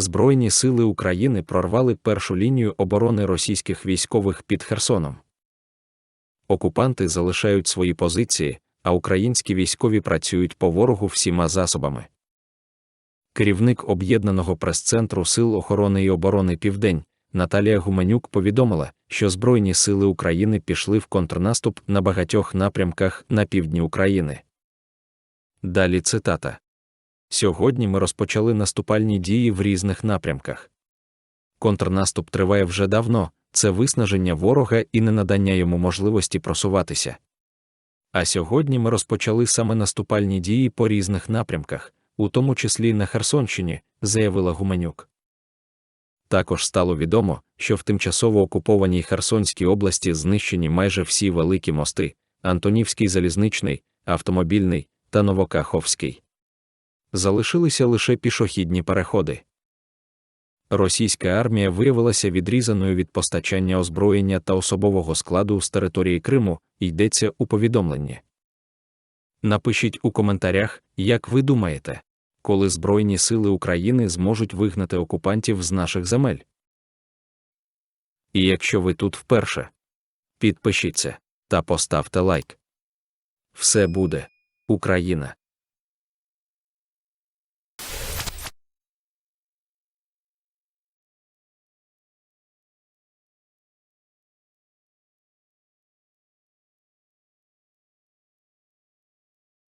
Збройні сили України прорвали першу лінію оборони російських військових під Херсоном. Окупанти залишають свої позиції, а українські військові працюють по ворогу всіма засобами. Керівник об'єднаного прес-центру Сил охорони і оборони Південь Наталія Гуменюк повідомила, що Збройні сили України пішли в контрнаступ на багатьох напрямках на півдні України. Далі цитата. Сьогодні ми розпочали наступальні дії в різних напрямках. Контрнаступ триває вже давно, це виснаження ворога і ненадання йому можливості просуватися. А сьогодні ми розпочали саме наступальні дії по різних напрямках, у тому числі на Херсонщині, заявила Гуменюк. Також стало відомо, що в тимчасово окупованій Херсонській області знищені майже всі великі мости Антонівський залізничний, автомобільний та Новокаховський. Залишилися лише пішохідні переходи. Російська армія виявилася відрізаною від постачання озброєння та особового складу з території Криму, йдеться у повідомленні. Напишіть у коментарях, як ви думаєте, коли Збройні сили України зможуть вигнати окупантів з наших земель. І якщо ви тут вперше, підпишіться та поставте лайк. Все буде Україна!